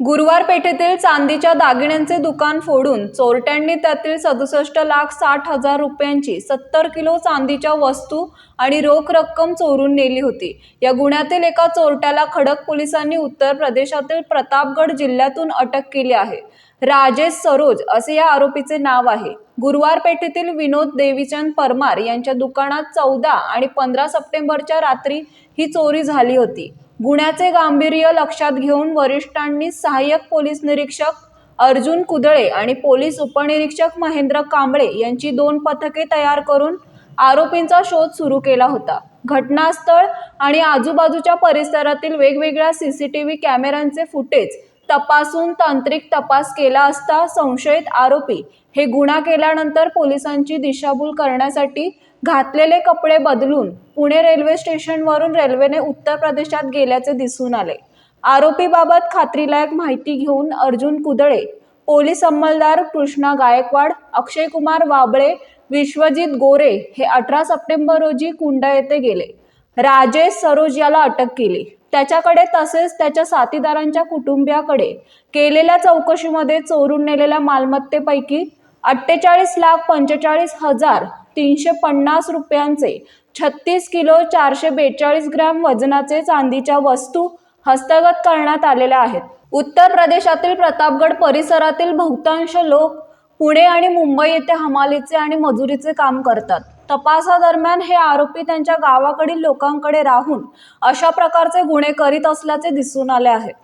गुरुवार पेठेतील चांदीच्या दागिन्यांचे दुकान फोडून चोरट्यांनी त्यातील सदुसष्ट लाख साठ हजार रुपयांची सत्तर किलो चांदीच्या वस्तू आणि रोख रक्कम चोरून नेली होती. या गुन्ह्यातील एका चोरट्याला खडक पोलिसांनी उत्तर प्रदेशातील प्रतापगड जिल्ह्यातून अटक केली आहे. राजेश सरोज असे या आरोपीचे नाव आहे. गुरुवार पेठेतील विनोद देवीचंद परमार यांच्या दुकानात चौदा आणि पंधरा सप्टेंबरच्या रात्री ही चोरी झाली होती. गुन्ह्याचे गांभीर्य लक्षात घेऊन वरिष्ठांनी सहाय्यक पोलीस निरीक्षक अर्जुन कुदळे आणि पोलीस उपनिरीक्षक महेंद्र कांबळे यांची दोन पथके तयार करून आरोपींचा शोध सुरू केला होता. घटनास्थळ आणि आजूबाजूच्या परिसरातील वेगवेगळ्या सीसीटीव्ही कॅमेऱ्यांचे फुटेज तपासून तांत्रिक तपास केला असता संशयित आरोपी हे गुन्हा केल्यानंतर पोलिसांची दिशाभूल करण्यासाठी घातलेले कपडे बदलून पुणे रेल्वे स्टेशनवरून रेल्वेने उत्तर प्रदेशात गेल्याचे दिसून आले. आरोपीबाबत खात्रीलायक माहिती घेऊन अर्जुन कुदळे पोलीस अंमलदार कृष्णा गायकवाड अक्षय कुमार वाबळे विश्वजित गोरे हे अठरा सप्टेंबर रोजी कुंडा येथे गेले. राजेश सरोज याला अटक केली. त्याच्याकडे तसेच त्याच्या साथीदारांच्या कुटुंबियाकडे केलेल्या चौकशीमध्ये चोरून नेलेल्या मालमत्तेपैकी अठ्ठेचाळीस लाख पंचेचाळीस हजार तीनशे पन्नास रुपयांचे छत्तीस किलो चारशे बेचाळीस ग्रॅम वजनाचे चांदीच्या वस्तू हस्तगत करण्यात आलेल्या आहेत. उत्तर प्रदेशातील प्रतापगड परिसरातील बहुतांश लोक पुणे आणि मुंबई येथे हमालीचे आणि मजुरीचे काम करतात. तपासादरम्यान हे आरोपी त्यांच्या गावाकडील लोकांकडे राहून अशा प्रकारचे गुन्हे करीत असल्याचे दिसून आले आहे.